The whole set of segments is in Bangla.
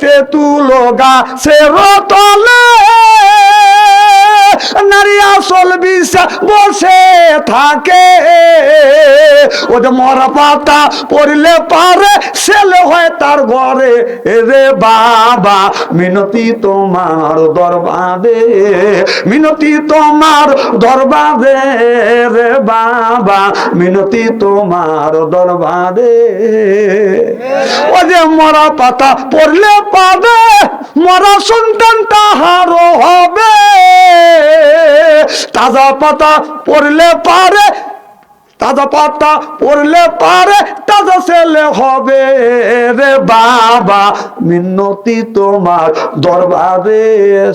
তেঁতুলো গাছের তলে নারী আসল বসে থাকে। ওদের মরা পাতা পড়লে পারে, ছেলে হয় তার ঘরে। রে বাবা, মিনতি তোমার দরবারে, মিনতি তোমার দরবারে, রে বাবা, মিনতি তোমার দরবারে। ও যে মরা পাতা পড়লে পাবে মরা সন্তান তাহারও হবে। তাজা পাতা পড়লে পারে তাজা পাতা পড়লে পারে তাজা ছেলে হবে রে বাবা। মিনতি তোমার দরবারে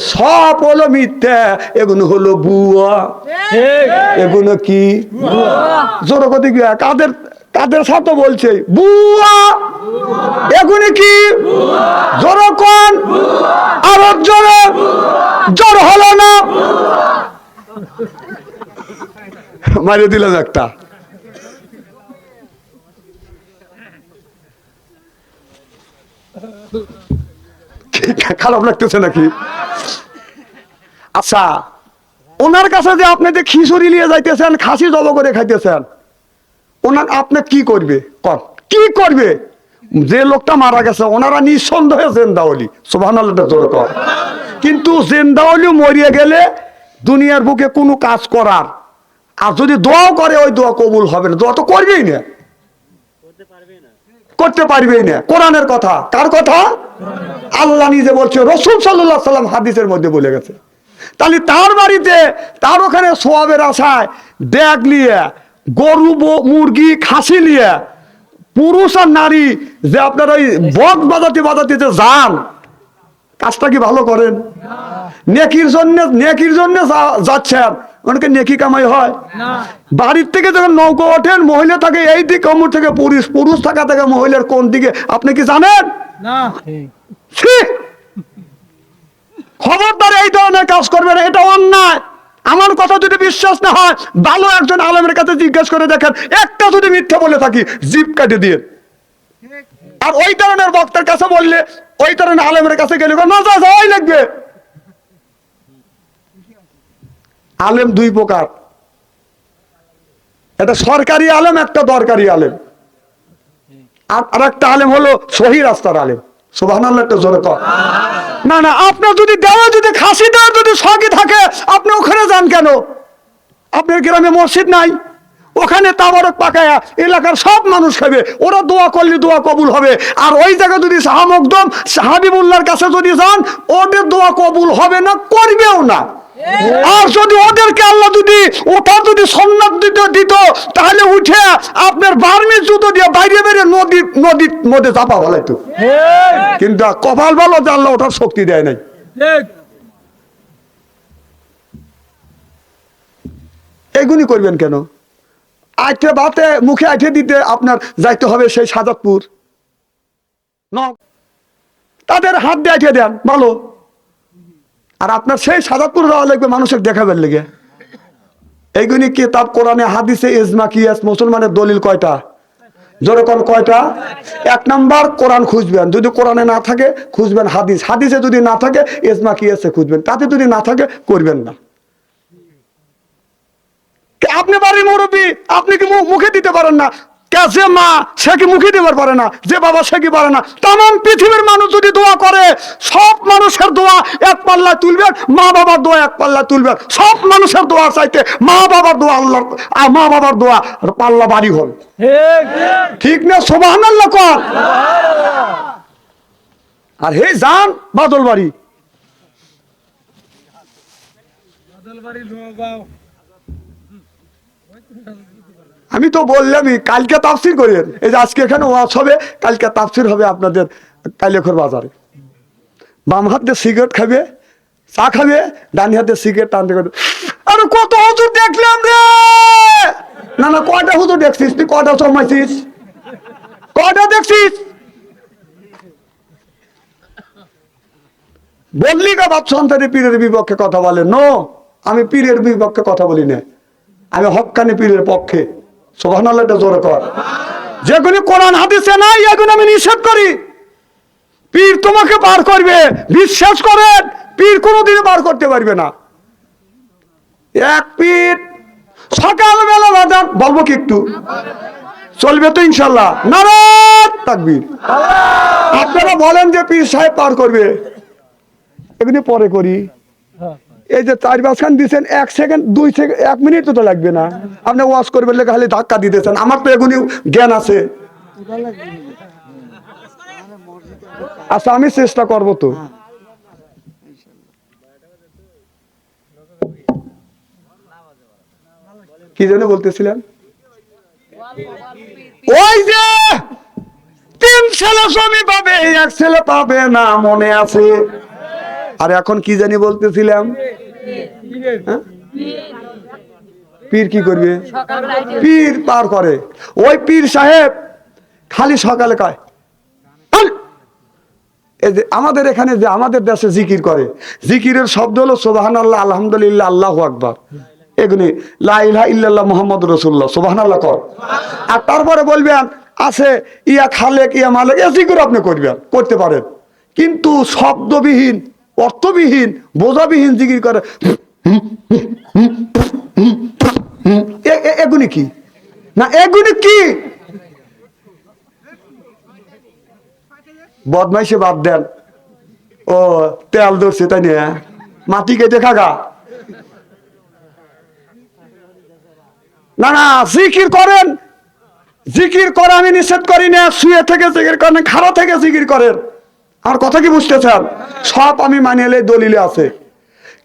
সব হলো মিথ্যা এগুলো হলো বুয়া এগুলো কি? জোর কথা কাদের কাদের সাথে বলছে, বুয়া, এগুলি কি? জোর কোন? আরও জোরে? জোর হলো না? মারিয়ে দিলাম একটা। খারাপ লাগতেছে নাকি? আচ্ছা ওনার কাছে যে আপনি যে খিচুড়ি নিয়ে যাইতেছেন, খাসি জব করে খাইতেছেন ওনার আপনি কি করবে? কর কি করবে? যে লোকটা মারা গেছে, ওনারা নিঃসন্দেহে জেন্দাওলি সোভান কর কিন্তু জেন্দাওলি মরিয়ে গেলে দুনিয়ার বুকে কোনো কাজ করার। আর যদি দোয়াও করে, ওই দোয়া কবুল হবে না। দোয়া তো করবেই না। করতে পারবেই না। কোরআনের কথা। কার কথা? আল্লাহ নিজে বলছে, রসুল সাল্লাহ সাল্লাম হাদিসের মধ্যে বলে গেছে। তাহলে তার বাড়িতে, তার ওখানে সোয়াবের আশায় ব্যাগ নিয়ে গরু ব- মুরগি খাসি নিয়ে পুরুষ আর নারী যে আপনার ওই বক বাজাতে বাজাতে যে যান কাজটা কি ভালো করেন? নেকির জন্য নেকির জন্য যাচ্ছেন অনেকে নেকি কামাই হয়। বাড়ির থেকে যখন নৌকো ওঠেন মহিলা থাকে এই দিক অমর থেকে পুরুষ পুরুষ থাকা থেকে মহিলার কোন দিকে আপনি কি জানেন! খবরদার এই ধরনের কাজ করবেন এটা অন্যায়। আমার কথা যদি বিশ্বাস না হয়, ভালো একজন আলমের কাছে জিজ্ঞেস করে দেখেন, একটা যদি মিথ্যা বলে থাকি জিপ কাটে দিয়ে। আর ওই ধরনের বক্তার কাছে বললে, ওই ধরনের আলেমের কাছে গেলে ওই লাগবে। আলেম দুই প্রকার। এটা সরকারি আলেম, একটা দরকারি আলেম। আর একটা আলেম হলো সহি রাস্তার আলেম। সুবাহ একটা জোরে কর না না, আপনার যদি দেওয়া, যদি খাসি দেওয়ার যদি সঙ্গে থাকে, আপনি ওখানে যান কেন? আপনার গ্রামে মসজিদ নাই। ওখানে তাবারক পাকায়া এলাকার সব মানুষ খাবে। ওরা দোয়া করলে দোয়া কবুল হবে। আর ওই জায়গায় যদি সাহামকদম সাহাবিবুল্লার কাছে যদি যান, ওদের দোয়া কবুল হবে না, করবেও না। আর যদি ওদেরকে আল্লাহ যদি ওটা যদি সন্ন্যাত দিত দিত তাহলে উঠে আপনার বার্মির জুতো দিয়ে বাইরে বাইরে নদী নদীর মধ্যে চাপা ফেলাইতো। কিন্তু কপাল ভালো যে আল্লাহ ওঠার শক্তি দেয় নাই। এগুলি করবেন কেন? আইটে বাতে মুখে আইটে দিতে আপনার যাইতে হবে সেই সাজাদপুর। ন তাদের হাত দিয়ে আইটে দেন ভালো। আর আপনার সেই সাজাদপুর যাওয়া লাগবে মানুষের দেখাবেন লেগে। এইগুলি কিতাব, কোরআনে, হাদিসে, ইজমা, কিয়াস, মুসলমানের দলিল কয়টা? যেরকম কয়টা? এক নাম্বার, কোরআন খুঁজবেন। যদি কোরআনে না থাকে, খুঁজবেন হাদিস। হাদিসে যদি না থাকে, ইজমা, কিয়াসে খুঁজবেন। তাতে যদি না থাকে, করবেন না। আপনি বাড়ির মুরব্বী, আপনি কি মুখে দিতে পারেন না? যে মা, সে কি মুখে দিতে পারে না? যে বাবা সে কি পারে না? তাম পৃথিবীর মানুষ যদি দোয়া করে, সব মানুষের দোয়া এক পাল্লা তুলবেন মা বাবার দোয়া এক পাল্লা তুলবেন সব মানুষের দোয়া চাইতে মা বাবার দোয়া আল্লাহ আর মা বাবার দোয়া পাল্লা বাড়ি হল। ঠিক না? সোবাহান আল্লাহ আর হে যান বাদল বাড়ি। আমি তো বললামই, কালকে তাফসির করেন এই যে আজকে এখানে ওয়াজ হবে, কালকে তাফসির হবে আপনাদের কালিয়াখর বাজারে। বাম হাতে সিগারেট খাবে, চা খাবে, ডান হাতে সিগারেট টানতে করবে। আরে কত হুজুর দেখলাম রে! না না, কয়টা হুজুর দেখছিস? তুই কয়টা জমাইছিস কয়টা দেখছিস? বললি কা বাপ সন্তানের পীরের বিপক্ষে কথা বলে। নো, আমি পীরের বিপক্ষে কথা বলি না। আমি হকানি পীরের পক্ষে। যেগুলি কোরআন, হাদিসে নাই, এগুলো আমি নিষেধ করি। পীর তোমাকে পার করবে, বিশ্বাস করেন, পীর কোনোদিনও পার করতে পারবে না। এক পীর, সকালবেলা বাজার, বলব কি একটু? চলবে তো ইনশাল্লাহ। নারাজ আপনারা বলেন যে পীর সাহেব পার করবে। এগুলি পরে করি। এই যে চার পাঁচ খান দিচ্ছেন এক সেকেন্ড, দুই সেকেন্ড, এক মিনিট তো লাগবে না। আপনি ওয়াশ করবেন লেগে খালি ধাক্কা দিতেছেন। আমার তো এগুলি জ্ঞান আছে। আচ্ছা আমি চেষ্টা করব তো। কি যেন বলতেছিলেন? ওই যে তিন ছেলে স্বামী পাবে, এক ছেলে পাবে না, মনে আছে। আর এখন কি জানি বলতেছিলাম? পীর কি করবে? পীর পার করে। ওই পীর সাহেব খালি সকালে কয় আমাদের এখানে যে আমাদের দেশে জিকির করে। জিকিরের শব্দ হলো সোবাহান আল্লাহ আলহামদুলিল্লাহ, আল্লাহ আকবার। এগুলি লাইলা ইল্লাল্লাহ মোহাম্মদ রসুল্লাহ সোবাহান আল্লাহ কর। আর তারপরে বলবেন, আছে, ইয়া খালেক, ইয়া মালেক, এ জিকির আপনি করবেন, করতে পারেন। কিন্তু শব্দবিহীন অর্থবিহীন, বোঝাবিহীন জিকির করে। এগুলি কি? না এগুলি কি? বদমাইশে বাদ দেন। ও, তেল ধরছে, তাই না? মাটি কেটে খাগা। না না, জিকির করেন। জিকির করা আমি নিষেধ করি না, শুয়ে থেকে জিকির করেন, খাড়া থেকে জিকির করেন। আর কথা কি বুঝতেছেন সব আমি মানিয়ে দলিলে আছে।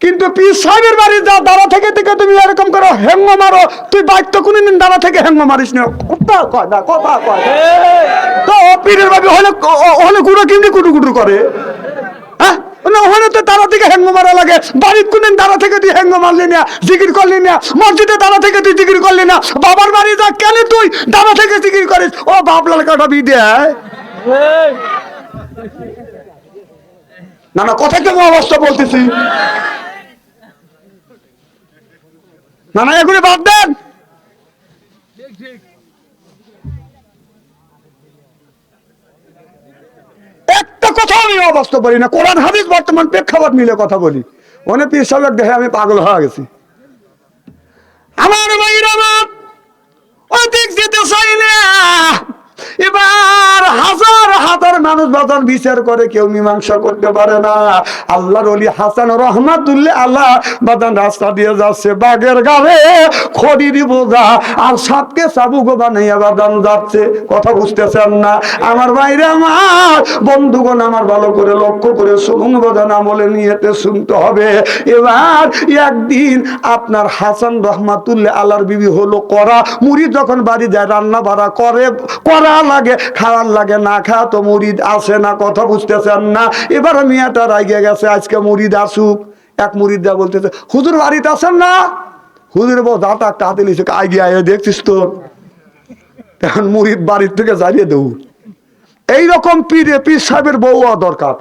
কিন্তু পীর সাহেবের বাড়ি যা দাঁড়া থেকে থেকে তুমি এরকম করো হেঙ্গ মারো, তুই বাইক তো কোনদিন দাঁড়া থেকে হেঙ্গ মারিস না। কথা কয় না, কথা কয় তো পীরের বাড়ি হলে হলে গুঁড়ো কেমনি কুটু কুটু করে? হ্যাঁ? না, ওখানে তো দাঁড়া থেকে হ্যাঙ্গ মারা লাগে। বাড়ির কোনদিন দাঁড়া থেকে তুই হ্যাঙ্গ মারলি না, জিকির করলি না, মসজিদে দাঁড়া থেকে তুই জিকির করলি না, বাবার বাড়ি যা কেন তুই দাঁড়া থেকে জিকির করিস? ও বাপ লাল কাটা বিদে না না কথা কেমন অবস্থা বলতেছি? না না এগুলি বাদ দেন। একটা কথা আমি অবস্থা বলি না। কোরআন, হাদিস, বর্তমান প্রেক্ষাপট মিলে কথা বলি। অনেক পীর সাহেব দেখে আমি পাগল হয়ে গেছি। আমার ভাইরা অধিক যেতে চাই না। এবার হাজার হাজার মানুষ বিচার করে, কেউ মীমাংসা করতে পারে না। আল্লাহর অলি হাসান রহমাতুল্লাহ আল্লাহ রাস্তা দিয়ে যাচ্ছে বাগের গাড়ে। আর সাপকে বানাইয়া বাদান যাচ্ছে। কথা বুঝতেছেন না? আমার বাইরে আমার, বন্ধুগণ আমার ভালো করে লক্ষ্য করে শুনুন আমলে নিয়েতে শুনতে হবে। এবার একদিন আপনার হাসান রহমাতুল্লাহ আল্লাহর বিবি হলো করা মুড়ি যখন বাড়ি যায়, রান্না বাড়া করে করা লাগে, খাওয়ার লাগে না খাওয়া তো মুড়িদ আসে না, কথা বুঝতেছেন না। এবার মিয়াটা রাইগে গেছে, আজকে মুড়িদ আসুক। এক মুড়িদ যা বলতেছে, হুজুর বাড়িতে আসেন না? হুজুর বউ দাঁত একটা হাতে লিখছে আই আয়, দেখছিস তো? এখন মুড়িদ বাড়ির থেকে জ্বালিয়ে দেবো। এইরকম পীরে, পীর সাহেবের বউ দরকার।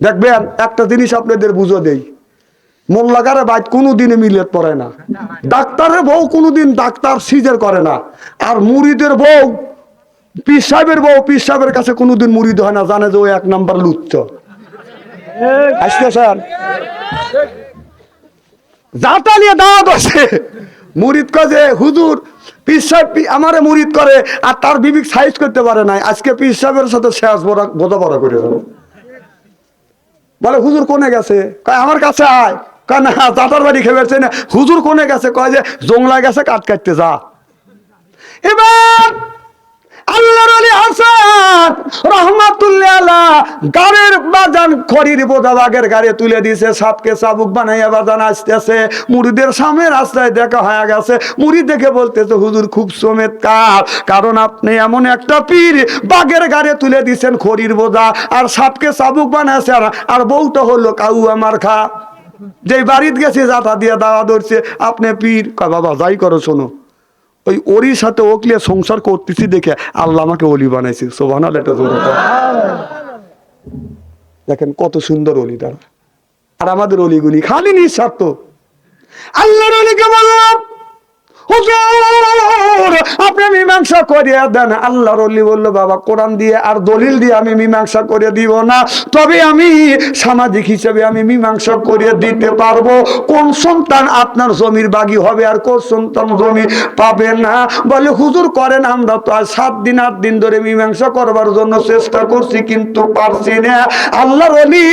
দেখবেন, একটা জিনিস আপনাদের বুঝো দেই। মোল্লাগারে বাইক কোনো দিনে মিলিয়ত পড়ে না। ডাক্তারের বউ কোনোদিন ডাক্তার সিজার করে না। আর মুড়িদের বউ পীর সাহেবের বউ, পীর সাহেবের কাছে কোনোদিন মুড়িদ হয় না, জানে যে ও এক নাম্বার লুচ্ছ যাতা নিয়ে আছে। মুরিদ হুজুর, পীর সাহেব আমারে মুরিদ করে আর তার বিবিক সাইজ করতে পারে নাই। আজকে পীর সাহেবের সাথে শেষ বড় বোঝা বড় করে বলে, হুজুর কোনে গেছে? কয়, আমার কাছে আয়। কয়, না দাদার বাড়ি খেয়ে না। হুজুর কোনে গেছে? কয় যে জংলা গেছে কাট কাটতে যা। রহমাতুল্লাহ বাজান খড়ির গাড়ি তুলে দিয়েছে সাপকে বানাইয়া বাজান আসতেছে। মুড়িদের সামনে রাস্তায় দেখা হয়ে গেছে। মুড়ি দেখে বলতেছে, হুজুর, খুব কারণ আপনি এমন একটা পীর বাগের গাড়ি তুলে দিয়েছেন খড়ির বোঝা, আর সাপকে চাবুক বানাইছে, আর- বউটা হলো কাউ আমার খা। যে বাড়িতে গেছে, যাতা দিয়ে দাওয়া ধরছে, আপনি পীর। বাবা, যাই করো, শোনো। ওই ওরির সাথে ওকলে সংসার করতেছি দেখে আল্লাহ আমাকে অলি বানাইছে। সোভান একটা জোরে দেখেন কত সুন্দর অলি তারা। আর আমাদের অলিগুলি খালি নিঃস্বার্থ। আল্লাহর অলিকে বললাম করিয়া দেন। আল্লাহ রলি বলল, বাবা, কোরআন দিয়ে আর দলিল দিয়ে আমি মীমাংসা করে দিব না। তবে আমি সামাজিক হিসেবে আমি মীমাংসা করিয়ে দিতে পারব। কোন সন্তান আপনার জমির বাগি হবে আর কোন সন্তান জমি পাবে না? বলে, হুজুর করেন, আমরা তো আজ সাত দিন, আট দিন ধরে মীমাংসা করবার জন্য চেষ্টা করছি, কিন্তু পারছি না। আল্লাহর অলি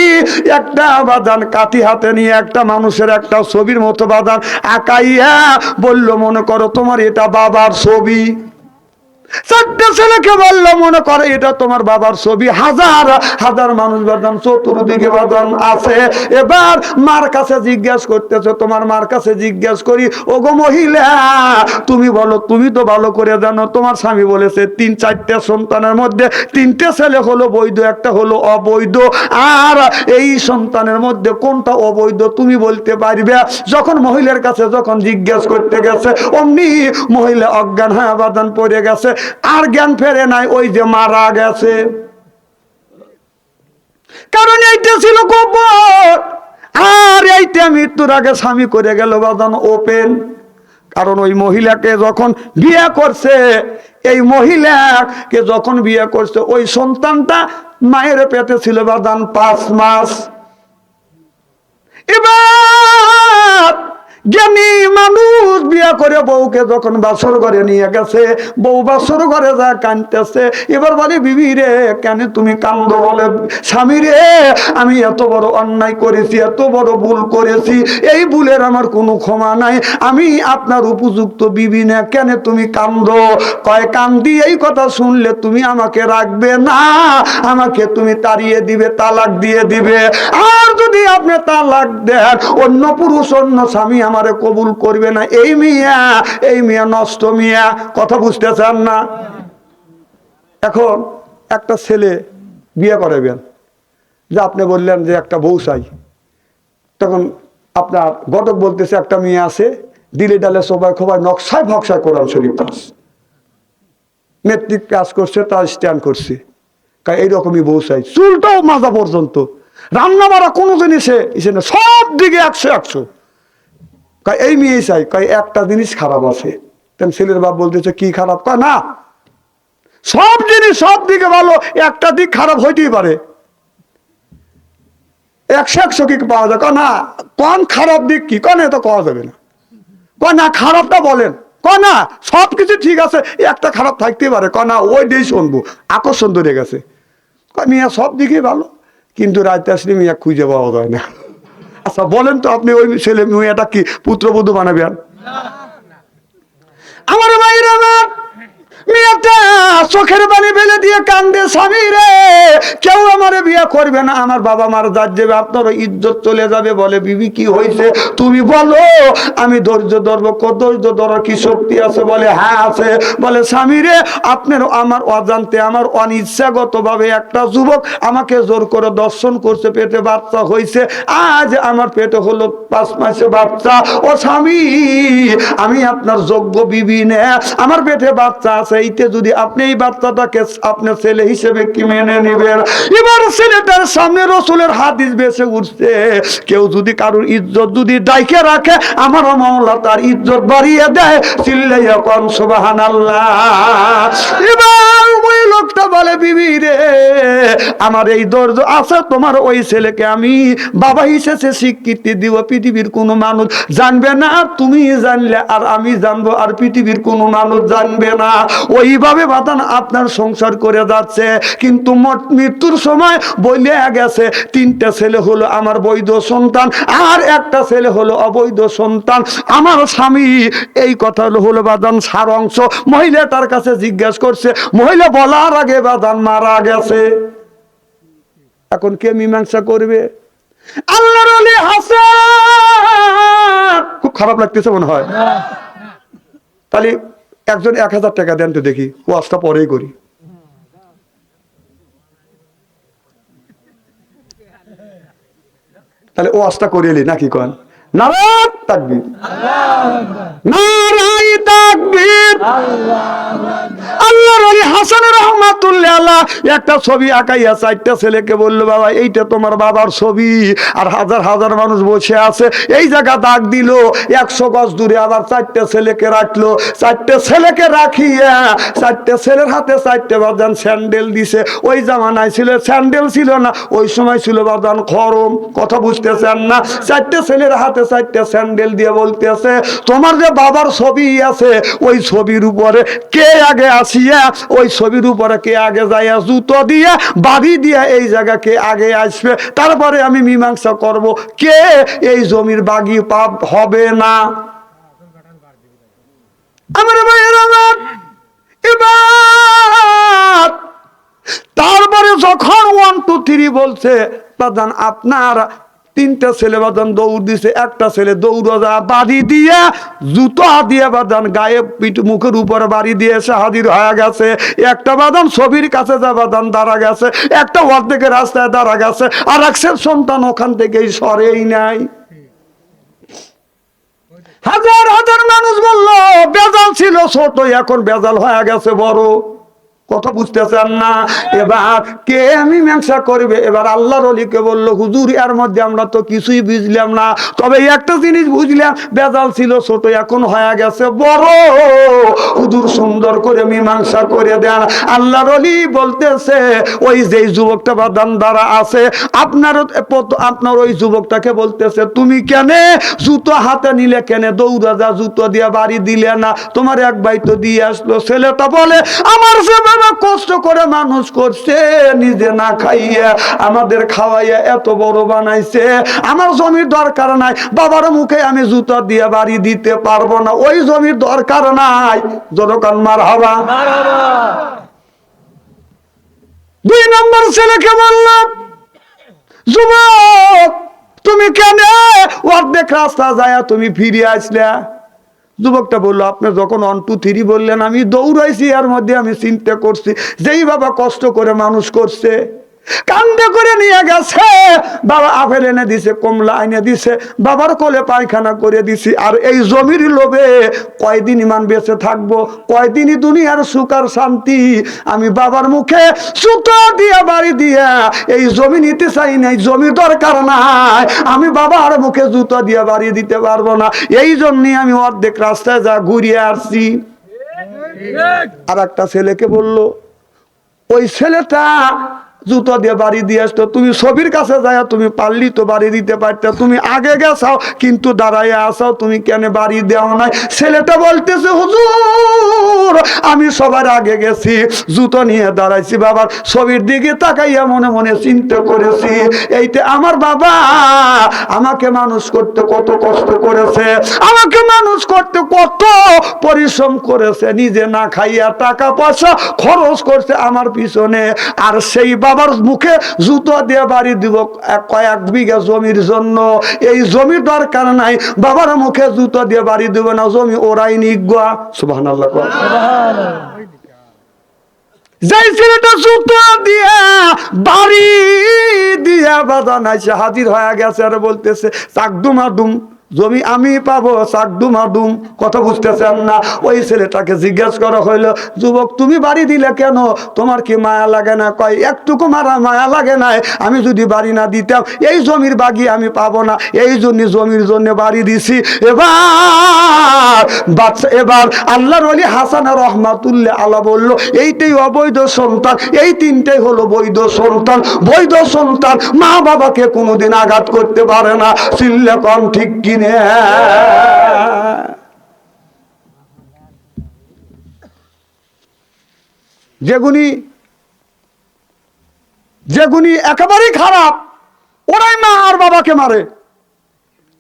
একটা বাদান কাঠি হাতে নিয়ে একটা মানুষের একটা ছবির মতো বাদান আঁকাইয়া বলল, মনে করো তোমার এটা বাবার ছবি। চারটে ছেলেকে বলল, মনে করে এটা তোমার বাবার ছবি। হাজার হাজার মানুষ বাদাম চতুর্দিকে বাদাম আছে। এবার মার কাছে জিজ্ঞাসা করতেছো, তোমার মার কাছে জিজ্ঞাসা করি, ওগো মহিলা, তুমি বলো, তুমি তো ভালো করে জানো, তোমার স্বামী বলেছে, তিন চারটে সন্তানের মধ্যে তিনটে ছেলে হলো বৈধ, একটা হলো অবৈধ। আর এই সন্তানের মধ্যে কোনটা অবৈধ তুমি বলতে পারবে? যখন মহিলার কাছে যখন জিজ্ঞেস করতে গেছে, অমনি মহিলা অজ্ঞান হয়ে বাদান পড়ে গেছে। আর জ্ঞান ফেরে নাই, ওই যে মারা গেছে। কারণ এইটা ছিল গোপন আর এইটা মৃত্যুর আগে স্বামী করে গেল বাদান ওপেন। কারণ ওই মহিলাকে যখন বিয়ে করছে, এই মহিলাকে যখন বিয়ে করছে, ওই সন্তানটা মায়ের পেটে ছিল বাদান পাঁচ মাস। এবার জ্ঞানী মানুষ বিয়ে করে বউকে যখন বাসর ঘরে নিয়ে গেছে, বউ বাসর ঘরে যা কানতেছে এবার বলে, বিবি রে, কেন তুমি কান্দ বলে? স্বামী রে, আমি এত বড় অন্যায় করেছি, এত বড় ভুল করেছি, এই ভুলের আমার কোনো ক্ষমা নাই। আমি আপনার উপযুক্ত বিবি না, কেন তুমি কান্দ? কয় কান্দি, এই কথা শুনলে তুমি আমাকে রাখবে না, আমাকে তুমি তাড়িয়ে দিবে, তালাক দিয়ে দিবে। আর যদি আপনি তালাক দেন, অন্য পুরুষ, অন্য স্বামী আমারে কবুল করবে না। এই মিয়া এই মিয়া নষ্ট মিয়া, কথা বুঝতে চান না। এখন একটা ছেলে বিয়ে করাবেন। যে আপনি বললেন যে একটা বউ চাই। তখন আপনার ঘটক বলতেছে, একটা মেয়ে আছে, দিলে ডালে সবাই খোবাই নকশায় ভকশায় কোরআন শরীফ পাস মেট্রিক কাজ করছে, তার স্ট্যান্ড করছে। এইরকমই বউ চাই। চুলটাও মাজা পর্যন্ত। রান্না বাড়া কোনো জিনিসে সব দিকে একশো একশো। কয়, এই মেয়ে চাই। কয়, একটা জিনিস খারাপ আছে। তেন ছেলের বাপ বলতেছে, কি খারাপ? কয়, না, সব জিনিস সব দিকে ভালো, একটা দিক খারাপ হইতেই পারে। একশো একশো কি পাওয়া যায়? না, কোন খারাপ দিক কি? কনে তো পাওয়া যাবে না। কয়, না, খারাপটা বলেন। কয়, না, সব কিছু ঠিক আছে, একটা খারাপ থাকতেই পারে। কয়, না, ওই দিয়েই শুনব, আকর্ষণ ধরে গেছে। মিয়া, সব দিকেই ভালো, কিন্তু আসলে মিয়া খুঁজে পাওয়া যায় না। আচ্ছা বলেন তো আপনি ওই ছেলে মেয়েটা কি পুত্রবধূ বানাবেন আমার ভাইরা আমার। মেয়েটা চোখের ফেলে দিয়ে কান্দে, স্বামী রে, কেউ আমার বিয়ে করবে না? আমার বাবা মার যাবে আপনার ইজ্জত চলে যাবে। বলে, বিবি, কি হয়েছে? তুমি বলো, আমি ধৈর্য ধৈর্য ধরার কি শক্তি আছে? বলে হ্যাঁ আছে। বলে, স্বামী রে, আপনার আমার অজান্তে, আমার একটা যুবক আমাকে জোর করে দর্শন করছে, পেটে বাচ্চা হয়েছে। আজ আমার পেটে হলো পাঁচ মাসে বাচ্চা। ও স্বামী, আমি আপনার যোগ্য বিবি নে। আমার পেটে বাচ্চা আছে এইতে যদি আপনি এই বাচ্চাটাকে আপনার ছেলে হিসেবে কি মেনে নেবেন? এবার ছেলেটার সামনে রসুলের হাদিস বেসে উঠছে। কেউ যদি কারোর ইজ্জত যদি ডাইকে রাখে আমার মামলা তার ইজ্জত বাড়িয়ে দেয়। চিল্লাইয়া কন সুবাহান এবার ওই লোকটা বলে, বিবি রে, আমার এই দর্জ আছে, তোমার ওই ছেলেকে আমি বাবা হিসেবে স্বীকৃতি দিব। পৃথিবীর কোনো মানুষ জানবে না। তুমি জানলে আর আমি জানব, আর পৃথিবীর কোনো মানুষ জানবে না। ওইভাবে বাতান আপনার সংসার করে যাচ্ছে। কিন্তু মট- মৃত্যুর সময় বলে গেছে তিনটা ছেলে হলো আমার বৈধ সন্তান আর একটা ছেলে হলো অবৈধ সন্তান। আমার স্বামী এই কথা হলো বাদান সার অংশ মহিলা তার কাছে জিজ্ঞাসা করছে মহিলা বলার আগে বাদান মারা গেছে। এখন কে মীমাংসা করবে? আল্লাহর আলী হাসান। খুব খারাপ লাগতেছে মনে হয়। তাহলে একজন এক হাজার টাকা দেন তো দেখি, ওয়াজটা পরেই করি। তাহলে ওয়াজটা করে এলি নাকি কন? একটা ছবি আঁকাইয়া চারটা ছেলেকে বলল, বাবা, এইটা তোমার বাবার ছবি। আর হাজার হাজার মানুষ বসে আছে। এই জায়গা দাগ দিল, একশো গজ দূরে আবার চারটে ছেলেকে রাখল। চারটে ছেলেকে রাখিয়া চারটে ছেলের হাতে চারটে বাজান স্যান্ডেল দিছে। ওই জামানায় ছিল, স্যান্ডেল ছিল না। ওই সময় ছিল বাজান খরম। কথা বুঝতেছেন না? চারটে ছেলের হাতে চারটে স্যান্ডেল দিয়ে বলতেছে, তোমার যে বাবার ছবি আছে, ওই ছবির উপরে কে আগে আসিয়া, ওই ছবির উপরে কে আগে যাইয়া জুতো দিয়ে, বাড়ি দিয়ে এই জায়গা কে আগে আসবে? তারপরে আমি মীমাংসা করব। কে? এই জমির বাগি পাপ হবে না। আমার ভাইয়ের আমার এবার তারপরে যখন ওয়ান টু থ্রি বলছে বাদান আপনার তিনটা ছেলে বাদান দৌড় দিছে, একটা ছেলে দৌড় বাড়ি দিয়ে, জুতো দিয়ে বাদান গায়ে পিঠ মুখের উপরে বাড়ি দিয়ে এসে হাজির হয়ে গেছে। একটা বাদান ছবির কাছে যা বাদান দাঁড়া গেছে, একটা অর্ধেকের রাস্তায় দাঁড়া গেছে, আর একশের সন্তান ওখান থেকেই সরেই নাই। হাজার হাজার মানুষ বলল, বেজাল ছিল ছোট, এখন বেজাল হয়ে গেছে বড়। কথা বুঝতেছেন না? এবার কে আমি মীমাংসা করবে? এবার আল্লাহর অলিকে বলল, হুজুর, এর মধ্যে আমরা তো কিছুই বুঝলাম না। তবে একটা জিনিস বুঝলাম বেজাল ছিল ছোট, এখন হয়ে গেছে বড়। হুজুর, সুন্দর করে মীমাংসা করে দেন। আল্লাহর অলি বলতেছে, ওই যে যুবকটা বাদান দ্বারা আছে আপনার আপনার ওই যুবকটাকে বলতেছে, তুমি কেন জুতো হাতে নিলে কেন? দৌড়া যা জুতো দিয়ে বাড়ি দিলে না। তোমার এক ভাই তো দিয়ে আসলো। ছেলেটা বলে, আমার সে বাবা কষ্ট করে মানুষ করছে, নিজে না খাইয়া, আমাদের খাওয়াইয়া এত বড় বানাইছে। আমার জমির দরকার নাই, বাবার মুখে আমি জুতো দিয়ে বাড়ি দিতে পারব না, ওই জমির দরকার নাই। জনকান মার হবা দুই নম্বর ছেলেকে বললাম, যুবক, তুমি কেন? অর্ধেক রাস্তা যায় তুমি ফিরে আসলে। যুবকটা বলল, আপনি যখন ওয়ান টু থ্রি বললেন, আমি দৌড়াইছি, এর মধ্যে আমি চিন্তা করছি, যেই বাবা কষ্ট করে মানুষ করছে কান্দে করে নিয়ে গেছে। বাবা আপেল এনে দিছে কমলা এনে দিছে বাবার কোলে পায়খানা করে দিছি। আর এই জমির লোভে কয়দিন ইমান বেঁচে থাকব কয়দিনই দুনিয়ার সুখ আর শান্তি। আমি বাবার মুখে সুতো দিয়ে বাড়ি দিয়া এই জমি নিতে চাই নাই জমি দরকার নাই। আমি বাবার মুখে জুতো দিয়ে বাড়ি দিতে পারব না। এই জন্যই আমি অর্ধেক রাস্তায় যা ঘুরিয়ে আসছি। আর একটা ছেলেকে বলল ওই ছেলেটা জুতো দিয়ে বাড়ি দিয়ে আসতো। তুমি ছবির কাছে যায় তুমি পারলি তো বাড়ি দিতে পারতে। তুমি আগে গেছাও, কিন্তু দাঁড়াইয়া আসাও তুমি কেন বাড়ি দেও নাই? ছেলেটা বলতেছে, হুজুর, আমি সবার আগে গেছি, জুতো নিয়ে দাঁড়াইছি বাবার ছবির দিকে তাকাইয়া মনে মনে চিন্তা করেছি, এইতে আমার বাবা আমাকে মানুষ করতে কত কষ্ট করেছে, আমাকে মানুষ করতে কত পরিশ্রম করেছে, নিজে না খাইয়া টাকা পয়সা খরচ করছে আমার পিছনে, আর সেই বাবার মুখে জুতো দিয়ে বাড়ি দিব কয়েক বিঘা জমির জন্য। এই জমি দরকার নাই, বাবার মুখে জুতো দিয়ে বাড়ি দিব না, জমি ওরাই নিগুয়া সুবাহ যেই ছেলেটা জুতো দিয়া বাড়ি দিয়া বাজান আছে হাজির হয়ে গেছে আর বলতেছে চাকদুম দুম। জমি আমি পাবো চাকদুম আদুম কথা বুঝতেছেন না। ওই ছেলেটাকে জিজ্ঞেস করা হইল, যুবক, তুমি বাড়ি দিলে কেন? তোমার কি মায়া লাগে না? কয়, একটুকু মারা মায়া লাগে না আমি যদি বাড়ি না দিতাম, এই জমির বাগি আমি পাবো না। এই জন্য জমির জন্য বাড়ি দিছি। এবার বাচ্চা, এবার আল্লাহর অলি হাসান রহমাতুল্লাহ আল্লাহ বলল, এইটাই অবৈধ সন্তান, এই তিনটাই হলো বৈধ সন্তান। বৈধ সন্তান মা বাবাকে কোনোদিন আঘাত করতে পারে না। চিল্লে কম ঠিক কিনে যেগুনি যেগুনি একেবারেই খারাপ, ওরাই মা আর বাবাকে মারে।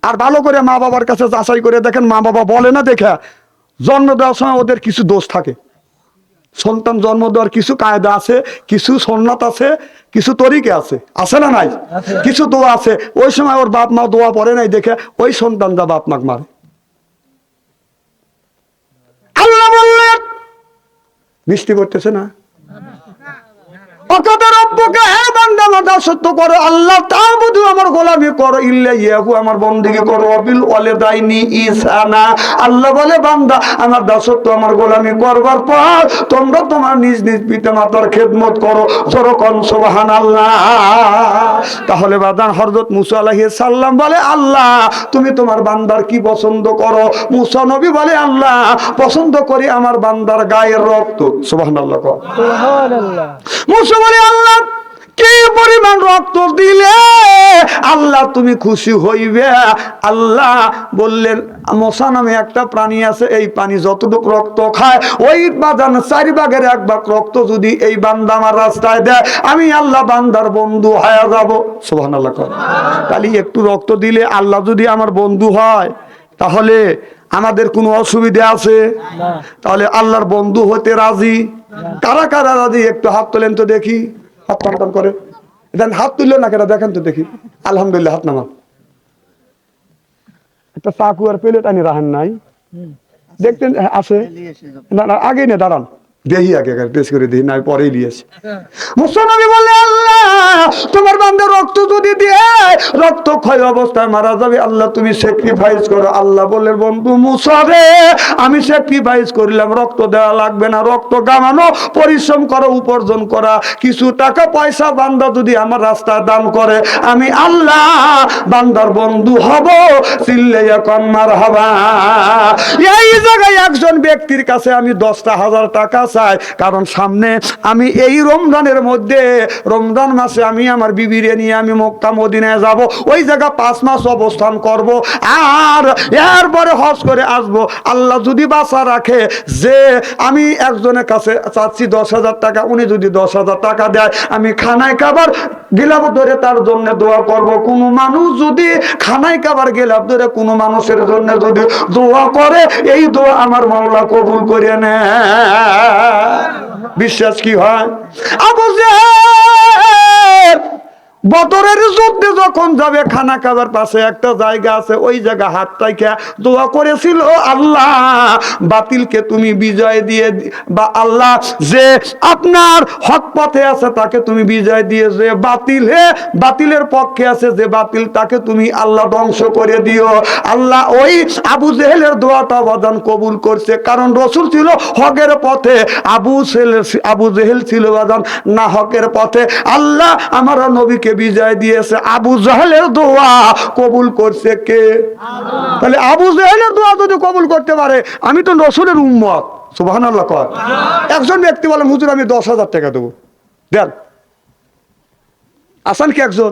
আর ভালো করে মা বাবার কাছে যাচাই করে দেখেন, মা বাবা বলে না দেখে, জন্ম দেওয়ার সময় ওদের কিছু দোষ থাকে। সন্তান জন্ম দেওয়ার কিছু কায়দা আছে কিছু সন্ন্যাত আছে কিছু তরিকে আছে। আছে না নাই? কিছু দোয়া আছে। ওই সময় ওর বাপ মা দোয়া পড়ে নাই দেখে ওই সন্তান যা বাপ মাক মারে। আল্লাহ বললেন মিষ্টি করতেছে না? অকত রব্বুকে দাসত্ব করো আল্লাহ তা বুধু আমার গোলামি করো। ইল্লা ইয়াহু আমার বন্দিকে করো অবিল ওয়ালে দাইনি ইসানা। আল্লাহ বলে বান্দা আমার দাসত্ব আমার গোলামি করবার পর তোমরা তোমার নিজ নিজ পিতা মাতার খেদমত করো। সরকন সুবহান আল্লাহ তাহলে বাদান হরজত মুসা আলাইহিস সাল্লাম বলে আল্লাহ তুমি তোমার বান্দার কি পছন্দ করো? মুসা নবী বলে আল্লাহ পছন্দ করি আমার বান্দার গায়ের রক্ত। কর। সুবহানাল্লাহ। মুসা বলে আল্লাহ কি পরিমাণ রক্ত দিলে? আল্লাহ তুমি খুশি হইবে। আল্লাহ বললেন মশা নামে একটা প্রাণী আছে এই পানি যতটুকু রক্ত খায় ওই বাদান চারি ভাগের এক ভাগ রক্ত যদি এই বান্দা আমার রাস্তায় দেয় আমি আল্লাহ বান্দার বন্ধু হয়ে যাব। সোহান আল্লাহ তাহলে একটু রক্ত দিলে আল্লাহ যদি আমার বন্ধু হয় তাহলে আমাদের কোনো অসুবিধা আছে? তাহলে আল্লাহর বন্ধু হতে রাজি? কারা কারা রাজি? একটু হাত তোলেন তো দেখি। হাত টান করে। দেন হাত তুললেন না কেটা দেখেন তো দেখি। আলহামদুলিল্লাহ হাত নামান। একটা চাকু আর পেলেট আনি রাহেন নাই। দেখতেন হ্যাঁ, আছে। না না আগে নে দাঁড়ান। দেহি আগে টেস্ট করে দিই না পরেই দিয়েছি মুসলমানি বলে আল্লাহ তোমার বান্ধে রক্ত যদি দিয়ে রক্ত ক্ষয় অবস্থায় মারা যাবে। আল্লাহ তুমি স্যাক্রিফাইস করো। আল্লাহ বলে বন্ধু মুসরে আমি স্যাক্রিফাইস করলাম। রক্ত দেওয়া লাগবে না। রক্ত গামানো পরিশ্রম করা উপার্জন করা। কিছু টাকা পয়সা বান্দা যদি আমার রাস্তায় দান করে আমি আল্লাহ বান্দার বন্ধু হব। চিল্লে এখন মার হবা এই জায়গায় একজন ব্যক্তির কাছে আমি দশটা হাজার টাকা চাই, কারণ সামনে আমি এই রমজানের মধ্যে, রমজান মাসে আমি আমার বিবিরে নিয়ে আমি মক্কা মদিনায় যাব, ওই জায়গা পাঁচ মাস অবস্থান করব, আর এরপরে হজ করে আসব। আল্লাহ যদি বাসা রাখে, যে আমি একজনের কাছে চাচ্ছি দশ হাজার টাকা, উনি যদি দশ হাজার টাকা দেয়, আমি খানায় খাবার গিলাপ ধরে তার জন্য দোয়া করব। কোন মানুষ যদি খানায় খাবার গেলাপ ধরে কোনো মানুষের জন্য যদি দোয়া করে, এই দোয়া আমার মামলা কবুল করে নেয়। বিশ্বাস কি হয়? আবু জেহেল বদরের যুদ্ধে যখন যাবে, খানা খাবার পাশে একটা জায়গা আছে, ওই জায়গা হাত রাইখা দোয়া করেছিল আল্লাহ। বাতিলকে তুমি বিজয় দিয়ে বা আল্লাহ যে আপনার হক পথে আছে, তাকে তুমি বিজয় দিয়ে যে বাতিল হে বাতিলের পক্ষে আছে, যে বাতিল তাকে তুমি আল্লাহ ধ্বংস করে দিও। আল্লাহ ওই আবু জেহেলের দোয়াটা বদান কবুল করছে, কারণ রসুল ছিল হকের পথে। আবু সেল- আবু জেহেল ছিল বাদান না হকের পথে। আল্লাহ আমার নবীকে বিজয় দিয়েছে। আবু জাহেলের দোয়া কবুল করছে কে? তাহলে আবু জাহেলের দোয়া যদি কবুল করতে পারে, আমি তো রসুলের উম্মত। সুবাহান আল্লাহ কর একজন ব্যক্তি বলেন হুজুর, আমি দশ হাজার টাকা দেবো। দেন। আসান কি একজন?